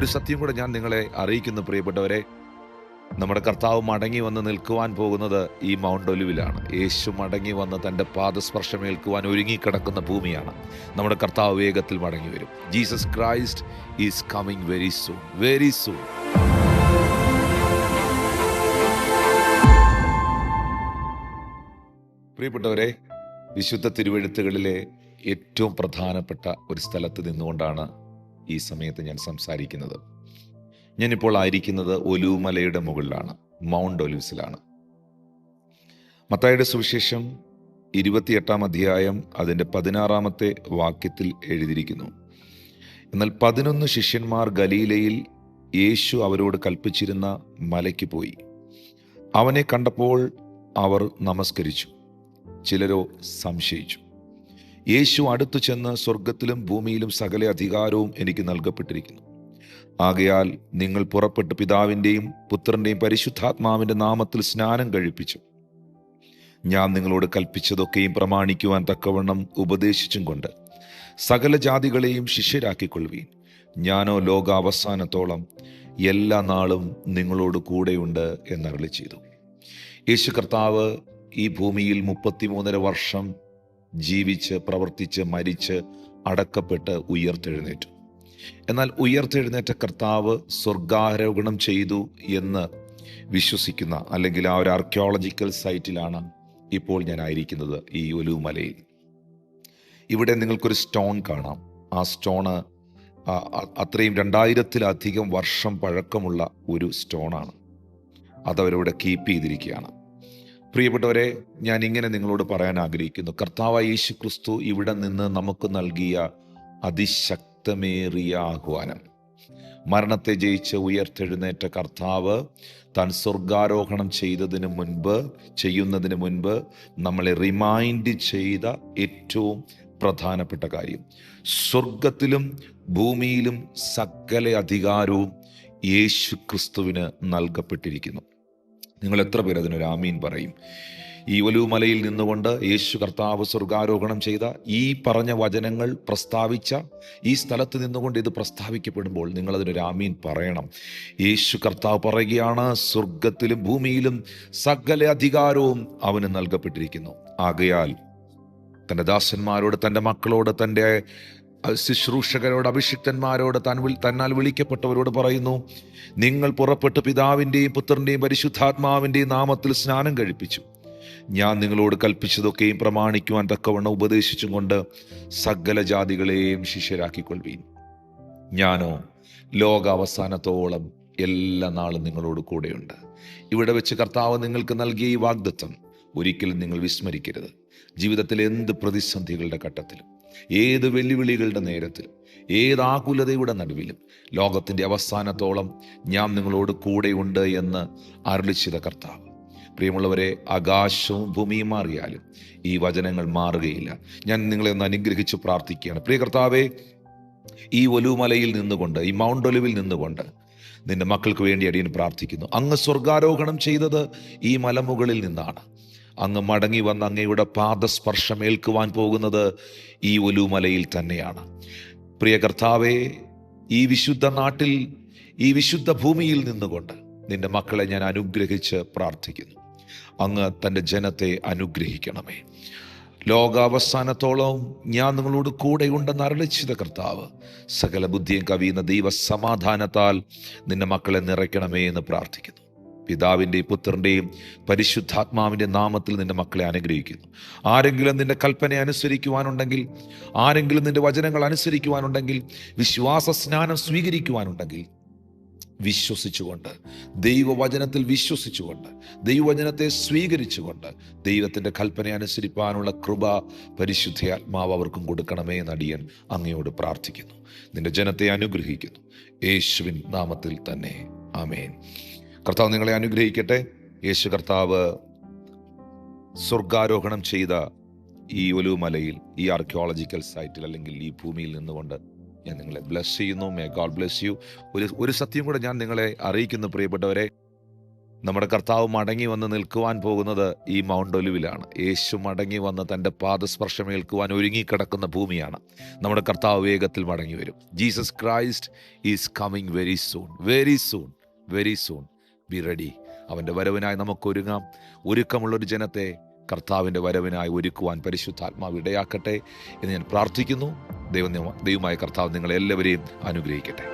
ഒരു സത്യം കൂടെ ഞാൻ നിങ്ങളെ അറിയിക്കുന്നു പ്രിയപ്പെട്ടവരെ. നമ്മുടെ കർത്താവ് മടങ്ങി വന്ന് നിൽക്കുവാൻ പോകുന്നത് ഈ മൗണ്ട് ഒലിവിലാണ്. യേശു മടങ്ങി വന്ന് തന്റെ പാദസ്പർശമേൽക്കുവാൻ ഒരുങ്ങിക്കിടക്കുന്ന ഭൂമിയാണ്. നമ്മുടെ കർത്താവ് വേഗത്തിൽ മടങ്ങി വരും. Jesus Christ is coming very soon very soon. പ്രിയപ്പെട്ടവരെ വിശുദ്ധ തിരുവെഴുത്തുകളിലെ ഏറ്റവും പ്രധാനപ്പെട്ട ഒരു സ്ഥലത്ത് നിന്നുകൊണ്ടാണ് ഈ സമയത്ത് ഞാൻ സംസാരിക്കുന്നത്. ഞാനിപ്പോൾ ആയിരിക്കുന്നത് ഒലുമലയുടെ മുകളിലാണ് മൗണ്ട് ഒലിവ്സിലാണ് മത്തായുടെ സുവിശേഷം ഇരുപത്തിയെട്ടാം അധ്യായം അതിന്റെ പതിനാറാമത്തെ വാക്യത്തിൽ എഴുതിയിരിക്കുന്നു. എന്നാൽ പതിനൊന്ന് ശിഷ്യന്മാർ ഗലീലയിൽ യേശു അവരോട് കൽപ്പിച്ചിരുന്ന മലയ്ക്ക് പോയി. അവനെ കണ്ടപ്പോൾ അവർ നമസ്കരിച്ചു. ചിലരോ സംശയിച്ചു. യേശു അടുത്തു ചെന്ന് സ്വർഗത്തിലും ഭൂമിയിലും സകല അധികാരവും എനിക്ക് നൽകപ്പെട്ടിരിക്കുന്നു. ആകയാൽ നിങ്ങൾ പുറപ്പെട്ട് പിതാവിന്റെയും പുത്രന്റെയും പരിശുദ്ധാത്മാവിന്റെ നാമത്തിൽ സ്നാനം കഴിപ്പിച്ചു. ഞാൻ നിങ്ങളോട് കൽപ്പിച്ചതൊക്കെയും പ്രമാണിക്കുവാൻ തക്കവണ്ണം ഉപദേശിച്ചും കൊണ്ട് സകല ജാതികളെയും ശിഷ്യരാക്കിക്കൊള്ളുവീൻ. ഞാനോ ലോക അവസാനത്തോളം എല്ലാ നാളും നിങ്ങളോട് കൂടെയുണ്ട് എന്നരളി ചെയ്തു യേശു കർത്താവ് ഈ ഭൂമിയിൽ മുപ്പത്തിമൂന്നര വർഷം ജീവിച്ച് പ്രവർത്തിച്ച് മരിച്ച് അടക്കപ്പെട്ട് ഉയർത്തെഴുന്നേറ്റു. എന്നാൽ ഉയർത്തെഴുന്നേറ്റ കർത്താവ് സ്വർഗാരോഹണം ചെയ്തു എന്ന് വിശ്വസിക്കുന്ന അല്ലെങ്കിൽ ആ ഒരു ആർക്കിയോളജിക്കൽ സൈറ്റിലാണ് ഇപ്പോൾ ഞാൻ ആയിരിക്കുന്നത് ഈ ഒലുമലയിൽ ഇവിടെ നിങ്ങൾക്കൊരു സ്റ്റോൺ കാണാം. ആ സ്റ്റോണ് അത്രയും രണ്ടായിരത്തിലധികം വർഷം പഴക്കമുള്ള ഒരു സ്റ്റോണാണ് അതവരിവിടെ കീപ്പ് ചെയ്തിരിക്കുകയാണ്. പ്രിയപ്പെട്ടവരെ ഞാൻ ഇങ്ങനെ നിങ്ങളോട് പറയാൻ ആഗ്രഹിക്കുന്നു. കർത്താവ് യേശു ക്രിസ്തു ഇവിടെ നിന്ന് നമുക്ക് നൽകിയ അതിശക്തമേറിയ ആഹ്വാനം. മരണത്തെ ജയിച്ച് ഉയർത്തെഴുന്നേറ്റ കർത്താവ് താൻ സ്വർഗാരോഹണം ചെയ്തതിന് മുൻപ് ചെയ്യുന്നതിന് മുൻപ് നമ്മളെ റിമൈൻഡ് ചെയ്ത ഏറ്റവും പ്രധാനപ്പെട്ട കാര്യം. സ്വർഗത്തിലും ഭൂമിയിലും സകല അധികാരവും യേശു ക്രിസ്തുവിന് നൽകപ്പെട്ടിരിക്കുന്നു. നിങ്ങൾ എത്ര പേർ അതിനൊരു ആമീൻ പറയും? ഈ ഒലുമലയിൽ നിന്നുകൊണ്ട് യേശു കർത്താവ് സ്വർഗാരോഹണം ചെയ്ത ഈ പറഞ്ഞ വചനങ്ങൾ പ്രസ്താവിച്ച ഈ സ്ഥലത്ത് നിന്നുകൊണ്ട് ഇത് പ്രസ്താവിക്കപ്പെടുമ്പോൾ നിങ്ങൾ അതിനൊരു ആമീൻ പറയണം. യേശു കർത്താവ് പറയുകയാണ് സ്വർഗത്തിലും ഭൂമിയിലും സകല അധികാരവും അവന് നൽകപ്പെട്ടിരിക്കുന്നു. ആകയാൽ തന്റെ ദാസന്മാരോട് തന്റെ മക്കളോട് തന്റെ ശുശ്രൂഷകരോട് അഭിഷിക്തന്മാരോട് താൻ തന്നാൽ വിളിക്കപ്പെട്ടവരോട് പറയുന്നു നിങ്ങൾ പുറപ്പെട്ട് പിതാവിന്റെയും പുത്രന്റെയും പരിശുദ്ധാത്മാവിന്റെയും നാമത്തിൽ സ്നാനം കഴിപ്പിച്ചു. ഞാൻ നിങ്ങളോട് കൽപ്പിച്ചതൊക്കെയും പ്രമാണിക്കുവാൻ തക്കവണ്ണം ഉപദേശിച്ചും കൊണ്ട് സകല ജാതികളെയും ശിഷ്യരാക്കിക്കൊള്ളുവീൻ. ഞാനോ ലോക അവസാനത്തോളം എല്ലാ നാളും നിങ്ങളോട് കൂടെയുണ്ട്. ഇവിടെ വെച്ച് കർത്താവ് നിങ്ങൾക്ക് നൽകിയ ഈ വാഗ്ദത്വം ഒരിക്കലും നിങ്ങൾ വിസ്മരിക്കരുത്. ജീവിതത്തിലെ എന്ത് പ്രതിസന്ധികളുടെ ഘട്ടത്തിലും ഏത് വെല്ലുവിളികളുടെ നേരത്തിൽ ഏത് ആകുലതയുടെ നടുവിലും ലോകത്തിന്റെ അവസാനത്തോളം ഞാൻ നിങ്ങളോട് കൂടെയുണ്ട് എന്ന് അരുളിച്ചിത കർത്താവ്. പ്രിയമുള്ളവരെ ആകാശവും ഭൂമിയും മാറിയാലും ഈ വചനങ്ങൾ മാറുകയില്ല. ഞാൻ നിങ്ങളെ ഒന്ന് അനുഗ്രഹിച്ച് പ്രാർത്ഥിക്കുകയാണ്. പ്രിയ കർത്താവെ ഈ ഒലുമലയിൽ നിന്നുകൊണ്ട് ഈ മൗണ്ട് ഒലുവിൽ നിന്നുകൊണ്ട് നിന്റെ മക്കൾക്ക് വേണ്ടി അടിയൻ പ്രാർത്ഥിക്കുന്നു. അങ്ങ് സ്വർഗാരോഹണം ചെയ്തത് ഈ മലമുകളിൽ നിന്നാണ്. അങ്ങ് മടങ്ങി വന്ന് അങ്ങയുടെ പാദസ്പർശം ഏൽക്കുവാൻ പോകുന്നത് ഈ ഒലുമലയിൽ തന്നെയാണ്. പ്രിയ കർത്താവെ ഈ വിശുദ്ധ നാട്ടിൽ ഈ വിശുദ്ധ ഭൂമിയിൽ നിന്നുകൊണ്ട് നിന്റെ മക്കളെ ഞാൻ അനുഗ്രഹിച്ച് പ്രാർത്ഥിക്കുന്നു. അങ്ങ് തന്റെ ജനത്തെ അനുഗ്രഹിക്കണമേ. ലോകാവസാനത്തോളം ഞാൻ നിങ്ങളോട് കൂടെ ഉണ്ടെന്ന് അരളിച്ചിത കർത്താവ്. സകല ബുദ്ധിയും കവിയുന്ന ദൈവ സമാധാനത്താൽ നിന്റെ മക്കളെ നിറയ്ക്കണമേ എന്ന് പ്രാർത്ഥിക്കുന്നു. പിതാവിന്റെയും പുത്രന്റെയും പരിശുദ്ധാത്മാവിന്റെ നാമത്തിൽ നിന്റെ മക്കളെ അനുഗ്രഹിക്കുന്നു. ആരെങ്കിലും നിന്റെ കൽപ്പന അനുസരിക്കുവാനുണ്ടെങ്കിൽ ആരെങ്കിലും നിന്റെ വചനങ്ങൾ അനുസരിക്കുവാനുണ്ടെങ്കിൽ വിശ്വാസ സ്നാനം സ്വീകരിക്കുവാനുണ്ടെങ്കിൽ വിശ്വസിച്ചുകൊണ്ട് ദൈവവചനത്തിൽ വിശ്വസിച്ചുകൊണ്ട് ദൈവവചനത്തെ സ്വീകരിച്ചുകൊണ്ട് ദൈവത്തിന്റെ കൽപ്പന അനുസരിപ്പാനുള്ള കൃപ പരിശുദ്ധാത്മാവ് അവർക്കും കൊടുക്കണമേ എന്ന് അടിയൻ അങ്ങയോട് പ്രാർത്ഥിക്കുന്നു. നിന്റെ ജനത്തെ അനുഗ്രഹിക്കുന്നു. യേശുവിൻ നാമത്തിൽ തന്നെ. ആമേൻ. കർത്താവ് നിങ്ങളെ അനുഗ്രഹിക്കട്ടെ. യേശു കർത്താവ് സ്വർഗാരോഹണം ചെയ്ത ഈ ഒലുമലയിൽ ഈ ആർക്കിയോളജിക്കൽ സൈറ്റിൽ അല്ലെങ്കിൽ ഈ ഭൂമിയിൽ നിന്നുകൊണ്ട് ഞാൻ നിങ്ങളെ ബ്ലസ് ചെയ്യുന്നു. മേ ഗോഡ് ബ്ലസ് യു ഒരു ഒരു സത്യം കൂടെ ഞാൻ നിങ്ങളെ അറിയിക്കുന്നു പ്രിയപ്പെട്ടവരെ. നമ്മുടെ കർത്താവ് മടങ്ങി വന്ന് നിൽക്കുവാൻ പോകുന്നത് ഈ മൗണ്ട് ഒലുവിലാണ്. യേശു മടങ്ങി വന്ന് തന്റെ പാദസ്പർശമേൽക്കുവാൻ ഒരുങ്ങിക്കിടക്കുന്ന ഭൂമിയാണ്. നമ്മുടെ കർത്താവ് വേഗത്തിൽ മടങ്ങി വരും. Jesus Christ is coming very soon very soon very soon be ready അവന്റെ വരവിനായി നമുക്ക് ഒരുങ്ങാം ഒരുക്കമുള്ളൊരു ജനത്തെ കർത്താവിന്റെ വരവിനായി ഒരുക്കുവാൻ പരിശുദ്ധാത്മാവ് ഇടയാക്കട്ടെ എന്ന് ഞാൻ പ്രാർത്ഥിക്കുന്നു. ദൈവം ദൈവമായ കർത്താവ് നിങ്ങളെല്ലാവരെയും അനുഗ്രഹിക്കട്ടെ.